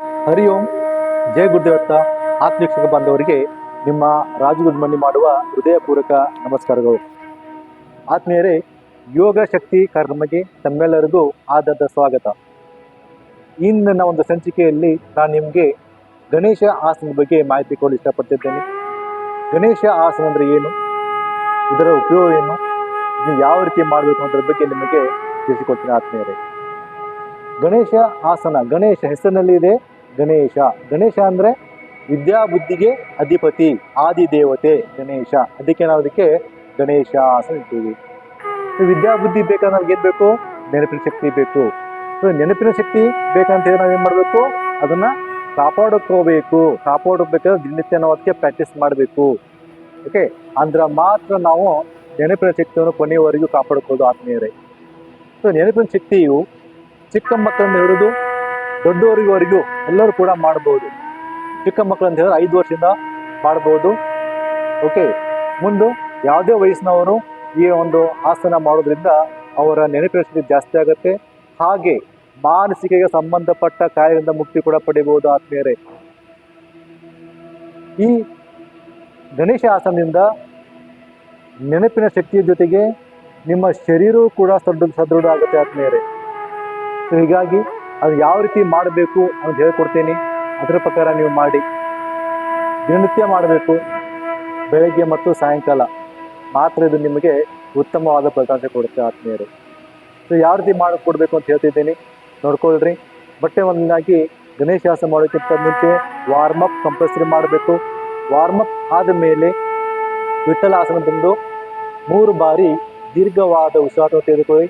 ಹರಿ ಓಂ. ಜಯ ಗುರುದೇವತ್ತ. ಆತ್ಮೀಕ್ಷಕ ಬಾಂಧವರಿಗೆ ನಿಮ್ಮ ರಾಜು ಗುಡ್ಮಣ್ಣಿ ಮಾಡುವ ಹೃದಯಪೂರ್ವಕ ನಮಸ್ಕಾರಗಳು. ಆತ್ಮೀಯರೇ, ಯೋಗ ಶಕ್ತಿ ಕಾರ್ಯಕ್ರಮಕ್ಕೆ ತಮ್ಮೆಲ್ಲರಿಗೂ ಆದದ ಸ್ವಾಗತ. ಇಂದಿನ ಒಂದು ಸಂಚಿಕೆಯಲ್ಲಿ ನಾನು ನಿಮಗೆ ಗಣೇಶ ಆಸನದ ಬಗ್ಗೆ ಮಾಹಿತಿ ಕೊಡಲು ಇಷ್ಟಪಡ್ತಿದ್ದೇನೆ. ಗಣೇಶ ಆಸನ ಅಂದರೆ ಏನು? ಇದರ ಉಪಯೋಗ ಏನು? ಇದು ಯಾವ ರೀತಿ ಮಾಡಬೇಕು ಅನ್ನೋದ್ರ ಬಗ್ಗೆ ನಿಮಗೆ ತಿಳಿಸಿಕೊಡ್ತೀನಿ ಆತ್ಮೀಯರೇ. ಗಣೇಶ ಆಸನ, ಗಣೇಶ ಹೆಸರಿನಲ್ಲಿ ಇದೆ. ಗಣೇಶ ಗಣೇಶ ಅಂದ್ರೆ ವಿದ್ಯಾ ಬುದ್ಧಿಗೆ ಅಧಿಪತಿ, ಆದಿ ದೇವತೆ, ಗಣೇಶ. ಅದಕ್ಕೆ ನಾವು ಅದಕ್ಕೆ ಗಣೇಶ ಆಸನ ವಿದ್ಯಾಬುದ್ಧಿ ವಿದ್ಯಾ ಬುದ್ಧಿ ಬೇಕಂದ್ರೆ ನಮ್ಗೆ ಏನ್ ಬೇಕು? ನೆನಪಿನ ಶಕ್ತಿ ಬೇಕು. ಸೊ, ನೆನಪಿನ ಶಕ್ತಿ ಬೇಕಂತ ಹೇಳಿ ನಾವೇನ್ ಮಾಡಬೇಕು? ಅದನ್ನ ಕಾಪಾಡ್ಕೋಬೇಕು. ಕಾಪಾಡಬೇಕಾದ್ರೆ ದಿನನಿತ್ಯ ನಾವು ಅದಕ್ಕೆ ಪ್ರಾಕ್ಟೀಸ್ ಮಾಡಬೇಕು. ಓಕೆ ಅಂದ್ರೆ ಮಾತ್ರ ನಾವು ನೆನಪಿನ ಶಕ್ತಿಯನ್ನು ಕೊನೆಯವರೆಗೂ ಕಾಪಾಡ್ಕೋದು ಆತ್ಮೀಯರೇ. ಸೊ ನೆನಪಿನ ಶಕ್ತಿಯು ಚಿಕ್ಕ ಮಕ್ಕಳಿಂದ ಹಿಡಿದು ದೊಡ್ಡವರಿವರೆಗೂ ಎಲ್ಲರೂ ಕೂಡ ಮಾಡ್ಬೋದು. ಚಿಕ್ಕ ಮಕ್ಕಳಂತ ಹೇಳಿದ್ರೆ ಐದು ವರ್ಷದಿಂದ ಮಾಡ್ಬೋದು. ಓಕೆ ಮುಂದೆ ಯಾವುದೇ ವಯಸ್ಸಿನವರು ಈ ಒಂದು ಆಸನ ಮಾಡೋದ್ರಿಂದ ಅವರ ನೆನಪಿನ ಶಕ್ತಿ ಜಾಸ್ತಿ ಆಗುತ್ತೆ. ಹಾಗೆ ಮಾನಸಿಕೆಗೆ ಸಂಬಂಧಪಟ್ಟ ಕಾಯದಿಂದ ಮುಕ್ತಿ ಕೂಡ ಪಡೆಯಬಹುದು ಆತ್ಮೀಯರೇ. ಈ ಗಣೇಶ ಆಸನದಿಂದ ನೆನಪಿನ ಶಕ್ತಿಯ ಜೊತೆಗೆ ನಿಮ್ಮ ಶರೀರವೂ ಕೂಡ ಸದೃಢ ಸದೃಢ ಆಗುತ್ತೆ ಆತ್ಮೀಯರೇ. ಸೊ ಹೀಗಾಗಿ ಅದು ಯಾವ ರೀತಿ ಮಾಡಬೇಕು ಅಂತ ಹೇಳ್ಕೊಡ್ತೀನಿ. ಅದರ ಪ್ರಕಾರ ನೀವು ಮಾಡಿ. ದಿನನಿತ್ಯ ಮಾಡಬೇಕು. ಬೆಳಗ್ಗೆ ಮತ್ತು ಸಾಯಂಕಾಲ. ಮಾತ್ರ ಇದು ನಿಮಗೆ ಉತ್ತಮವಾದ ಫಲಿತಾಂಶ ಕೊಡುತ್ತೆ ಆತ್ಮೀಯರು. ಸೊ ಯಾವ ರೀತಿ ಮಾಡಿಕೊಡ್ಬೇಕು ಅಂತ ಹೇಳ್ತಿದ್ದೀನಿ. ನೋಡ್ಕೊಳ್ರಿ. ಬಟ್ಟೆ ಒಂದಾಗಿ ಗಣೇಶಾಸ ಮಾಡೋಕ್ಕಿಂತ ಮುಂಚೆ ವಾರ್ಮಪ್ ಕಂಪಲ್ಸರಿ ಮಾಡಬೇಕು. ವಾರ್ಮಪ್ ಆದ ಮೇಲೆ ವಿಠಲ ಆಸನ ಬಂದು ಮೂರು ಬಾರಿ ದೀರ್ಘವಾದ ಉಸಿರಾಟ ತೆಗೆದುಕೊಳ್ಳಿ.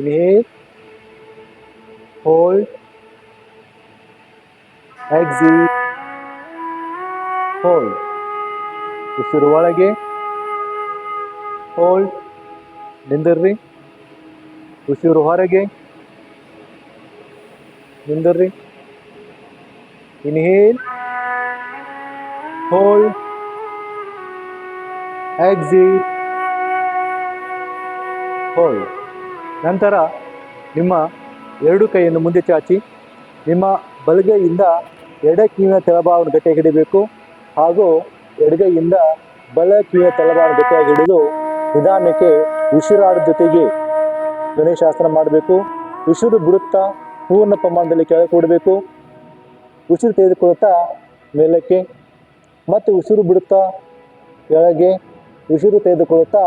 Inhale hold, exit, hold. ಉಸಿರು ಒಳಗೆ ಹೋಲ್ಡ್ ನಿಂದಿರ್ರಿ. ಉಸಿರು ಹೊರಗೆ ನಿಂದಿರ್ರಿ. ಇನ್ಹೇಲ್ ಹೋಲ್ಡ್ ಎಕ್ಸಿಟ್ ಹೋಲ್ಡ್ ನಂತರ ನಿಮ್ಮ ಎರಡು ಕೈಯನ್ನು ಮುಂದೆ ಚಾಚಿ, ನಿಮ್ಮ ಬಲಗೈಯಿಂದ ಎಡ ಕಿವಿಯ ತಳಭಾಗವನ್ನು ಗಟ್ಟಿಯಾಗಿ ಹಿಡಿಬೇಕು ಹಾಗೂ ಎಡಗೈಯಿಂದ ಬಲ ಕಿವಿಯ ತಳಭಾಗವನ್ನು ಗಟ್ಟಿಯಾಗಿ ಹಿಡಿದು ನಿಧಾನಕ್ಕೆ ಉಸಿರಾಡ ಜೊತೆಗೆ ಗಣೇಶಾಸನ ಮಾಡಬೇಕು. ಉಸಿರು ಬಿಡುತ್ತಾ ಪೂರ್ಣ ಪ್ರಮಾಣದಲ್ಲಿ ಕೆಳಗೆ ಕೊಡಬೇಕು ಉಸಿರು ತೆಗೆದುಕೊಳ್ಳುತ್ತಾ ಮೇಲಕ್ಕೆ ಮತ್ತು ಉಸಿರು ಬಿಡುತ್ತಾ ಕೆಳಗೆ ಉಸಿರು ತೆಗೆದುಕೊಳ್ಳುತ್ತಾ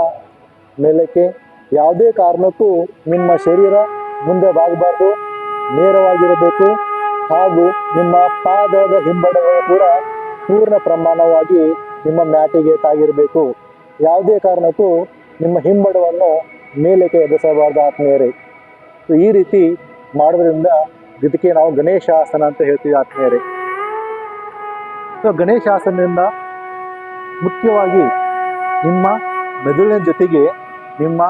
ಮೇಲಕ್ಕೆ. ಯಾವುದೇ ಕಾರಣಕ್ಕೂ ನಿಮ್ಮ ಶರೀರ ಮುಂದೆ ಬಾಗಬಾರ್ದು. ನೇರವಾಗಿರಬೇಕು. ಹಾಗೂ ನಿಮ್ಮ ಪಾದದ ಹಿಂಬಡಗಳು ಕೂಡ ಪೂರ್ಣ ಪ್ರಮಾಣವಾಗಿ ನಿಮ್ಮ ಮ್ಯಾಟಿಗೆ ತಾಗಿರಬೇಕು. ಯಾವುದೇ ಕಾರಣಕ್ಕೂ ನಿಮ್ಮ ಹಿಂಬಡವನ್ನು ಮೇಲಕ್ಕೆ ಎದುರಿಸಬಾರ್ದು ಆತ್ಮೀಯರೇ. ಸೊ, ಈ ರೀತಿ ಮಾಡೋದ್ರಿಂದ ಇದಕ್ಕೆ ನಾವು ಗಣೇಶ ಆಸನ ಅಂತ ಹೇಳ್ತೀವಿ ಆತ್ಮೀಯರೇ. ಸೊ ಗಣೇಶ ಆಸನದಿಂದ ಮುಖ್ಯವಾಗಿ ನಿಮ್ಮ ಮೆದುಳಿನ ಜೊತೆಗೆ ನಿಮ್ಮ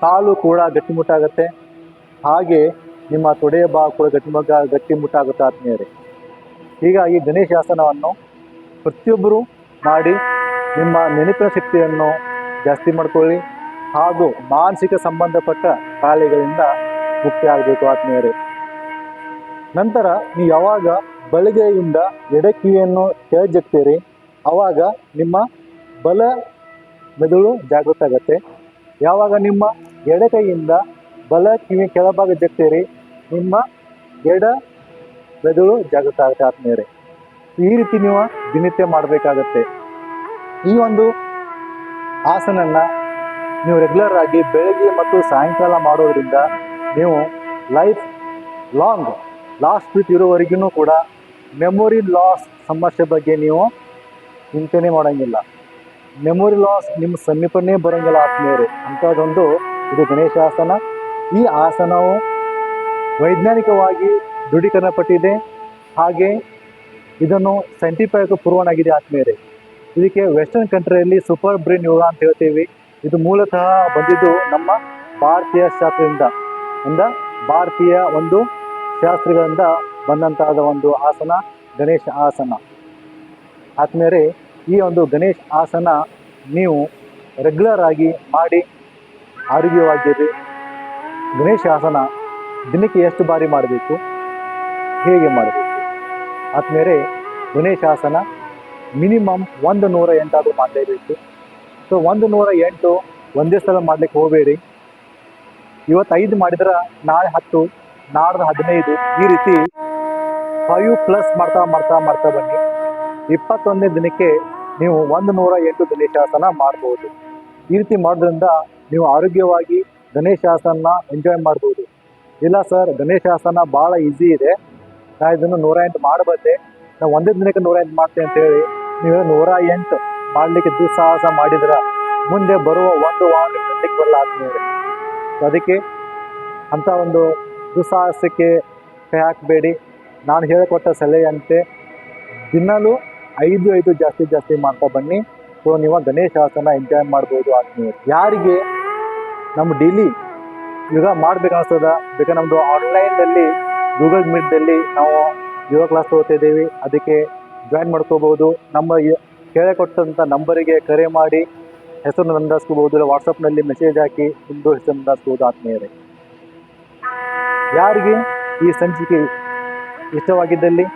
ಕಾಲು ಕೂಡ ಗಟ್ಟಿಮುಟ್ಟಾಗುತ್ತೆ. ಹಾಗೆ ನಿಮ್ಮ ತೊಡೆಯ ಭಾಗ ಕೂಡ ಗಟ್ಟಿಮುಟ್ಟ ಗಟ್ಟಿಮುಟ್ಟಾಗುತ್ತೆ ಆತ್ಮೀಯರೇ. ಹೀಗಾಗಿ ಗಣೇಶಾಸನವನ್ನು ಪ್ರತಿಯೊಬ್ಬರು ಮಾಡಿ ನಿಮ್ಮ ನೆನಪಿನ ಶಕ್ತಿಯನ್ನು ಜಾಸ್ತಿ ಮಾಡ್ಕೊಳ್ಳಿ ಹಾಗೂ ಮಾನಸಿಕ ಸಂಬಂಧಪಟ್ಟ ಕಾಯಿಲೆಗಳಿಂದ ಮುಕ್ತಿ ಆಗಬೇಕು ಆತ್ಮೀಯರೇ. ನಂತರ ನೀವು ಯಾವಾಗ ಬಲಗೈಯಿಂದ ಎಡಕಿಯನ್ನು ಕೆಳಜಗ್ತೀರಿ ಆವಾಗ ನಿಮ್ಮ ಬಲ ಮೆದುಳು ಜಾಗೃತ ಆಗುತ್ತೆ ಯಾವಾಗ ನಿಮ್ಮ ಎಡಕೈಯಿಂದ ಬಲ ಕಿವಿ ಕೆಳಭಾಗ ಜಗ್ತೀರಿ, ನಿಮ್ಮ ಎಡ ಮೆದುಳು ಜಾಗೃತ ಆತ್ಮೀಯರೇ. ಈ ರೀತಿ ನೀವು ದಿನನಿತ್ಯ ಮಾಡಬೇಕಾಗತ್ತೆ. ಈ ಒಂದು ಆಸನನ್ನ ನೀವು ರೆಗ್ಯುಲರ್ ಆಗಿ ಬೆಳಗ್ಗೆ ಮತ್ತು ಸಾಯಂಕಾಲ ಮಾಡೋದ್ರಿಂದ ನೀವು ಲೈಫ್ ಲಾಂಗ್ ಲಾಸ್ಟ್ ವೀಕ್ ಇರೋವರೆಗೂ ಕೂಡ ಮೆಮೊರಿ ಲಾಸ್ ಸಮಸ್ಯೆ ಬಗ್ಗೆ ನೀವು ಚಿಂತನೆ ಮಾಡೋಂಗಿಲ್ಲ. ಮೆಮೊರಿ ಲಾಸ್ ನಿಮ್ಮ ಸಮೀಪನೇ ಬರೋಂಗಿಲ್ಲ ಆತ್ಮೀಯರೇ. ಅಂಥದ್ದೊಂದು ಇದು ಗಣೇಶಾಸನ ಈ ಆಸನವು ವೈಜ್ಞಾನಿಕವಾಗಿ ದೃಢೀಕರಣಪಟ್ಟಿದೆ. ಹಾಗೆ ಇದನ್ನು ಸೈಂಟಿಫಿಕ್ ಪೂರ್ವನಾಗಿದೆ ಆಗಿದೆ ಆತ್ಮೀಯರೇ. ಇದಕ್ಕೆ ವೆಸ್ಟರ್ನ್ ಕಂಟ್ರಿಯಲ್ಲಿ ಸೂಪರ್ ಬ್ರೇನ್ ಯೋಗ ಅಂತ ಹೇಳ್ತೀವಿ. ಇದು ಮೂಲತಃ ಬಂದಿದ್ದು ನಮ್ಮ ಭಾರತೀಯ ಶಾಸ್ತ್ರದಿಂದ. ಅಂದ ಭಾರತೀಯ ಒಂದು ಶಾಸ್ತ್ರಗಳಿಂದ ಬಂದಂತಹದ ಒಂದು ಆಸನ, ಗಣೇಶ ಆಸನ. ಆದ್ಮೇಲೆ ಈ ಒಂದು ಗಣೇಶ ಆಸನ ನೀವು ರೆಗ್ಯುಲರ್ ಆಗಿ ಮಾಡಿ ಆರೋಗ್ಯವಾಗಿರಿ. ಗಣೇಶ ಆಸನ ದಿನಕ್ಕೆ ಎಷ್ಟು ಬಾರಿ ಮಾಡಬೇಕು? ಹೇಗೆ ಮಾಡಬೇಕು? ಆದ್ಮೇಲೆ ಗುಣೇಶಾಸನ ಮಿನಿಮಮ್ ಒಂದು ನೂರ ಎಂಟಾದರೂ ಮಾಡಲೇಬೇಕು. ಸೊ, ಒಂದು ನೂರ ಎಂಟು ಒಂದೇ ಸಲ ಮಾಡ್ಲಿಕ್ಕೆ ಹೋಗಬೇಡಿ. ಇವತ್ತು ಐದು ಮಾಡಿದ್ರೆ ನಾಳೆ ಹತ್ತು, ನಾಡ್ದು ಹದಿನೈದು, ಈ ರೀತಿ ಫೈವ್ ಪ್ಲಸ್ ಮಾಡ್ತಾ ಮಾಡ್ತಾ ಮಾಡ್ತಾ ಬನ್ನಿ. ಇಪ್ಪತ್ತೊಂದನೇ ದಿನಕ್ಕೆ ನೀವು ಒಂದು ನೂರ ಎಂಟು ಗಣೇಶಾಸನ ಮಾಡ್ಬೋದು. ಈ ರೀತಿ ಮಾಡೋದ್ರಿಂದ ನೀವು ಆರೋಗ್ಯವಾಗಿ ಗಣೇಶಾಸನ ಎಂಜಾಯ್ ಮಾಡ್ಬೋದು. ಇಲ್ಲ ಸರ್ ಗಣೇಶ ಗಣೇಶಾಸನ ಭಾಳ ಈಸಿ ಇದೆ. ನಾ ಇದನ್ನು ನೂರ ಎಂಟು ಮಾಡಬಲ್ಲೆ ನಾ ಒಂದೇ ದಿನಕ್ಕೆ ನೂರ ಎಂಟು ಮಾಡ್ತೇನೆ ಅಂತ ಹೇಳಿ ನೀವು ನೂರ ಎಂಟು ಮಾಡಲಿಕ್ಕೆ ದುಸ್ಸಾಹಸ ಮಾಡಿದ್ರ ಮುಂದೆ ಬರುವ ಒಂದು ವಾರ ಗಂಟೆಗೆ ಬರಲ್ಲ ಆದ್ಮೇಲೆ ಅದಕ್ಕೆ ಅಂಥ ಒಂದು ದುಸ್ಸಾಹಸಕ್ಕೆ ಕೈ ಹಾಕಬೇಡಿ. ನಾನು ಹೇಳಿಕೊಟ್ಟ ಸಲಹೆಯಂತೆ ದಿನಲೂ ಐದು ಐದು ಜಾಸ್ತಿ ಜಾಸ್ತಿ ಮಾಡ್ತಾ ಬನ್ನಿ. ಸೊ ನೀವು ಗಣೇಶ ಗಣೇಶಾಸನ ಎಂಜಾಯ್ ಮಾಡ್ಬೋದು ಆದ್ಮೇಲೆ ಯಾರಿಗೆ ನಮ್ಮ ಡೈಲಿ ಯೋಗ ಮಾಡಬೇಕಾಗ್ತದ. ಬೇಕ ನಮ್ಮದು ಆನ್ಲೈನಲ್ಲಿ ಗೂಗಲ್ ಮೀಟ್ದಲ್ಲಿ ನಾವು ಯೋಗ ಕ್ಲಾಸ್ ತಗೋತಿದ್ದೀವಿ. ಅದಕ್ಕೆ ಜಾಯಿನ್ ಮಾಡ್ಕೋಬೋದು. ನಮ್ಮ ಕೇಳಿಕೊಟ್ಟಂಥ ನಂಬರಿಗೆ ಕರೆ ಮಾಡಿ ಹೆಸರನ್ನು ನೋಂದಾಯಿಸ್ಕೋಬೋದು. ಇಲ್ಲ ವಾಟ್ಸಪ್ನಲ್ಲಿ ಮೆಸೇಜ್ ಹಾಕಿ ನಿಮ್ಮದು ಹೆಸರು ನೋಂದಾಯಿಸ್ಬೋದು ಆತ್ಮೀಯರೇ. ಯಾರಿಗೆ ಈ ಸಂಚಿಕೆ ಇಷ್ಟವಾಗಿದ್ದಲ್ಲಿ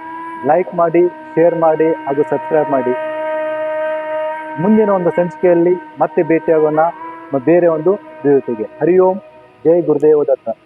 ಲೈಕ್ ಮಾಡಿ ಶೇರ್ ಮಾಡಿ ಹಾಗೂ ಸಬ್ಸ್ಕ್ರೈಬ್ ಮಾಡಿ. ಮುಂದಿನ ಒಂದು ಸಂಚಿಕೆಯಲ್ಲಿ ಮತ್ತೆ ಭೇಟಿಯಾಗೋಣ. ಬೇರೆ ಒಂದು ルートで、ハリオン、ジェイ・グルデオだった。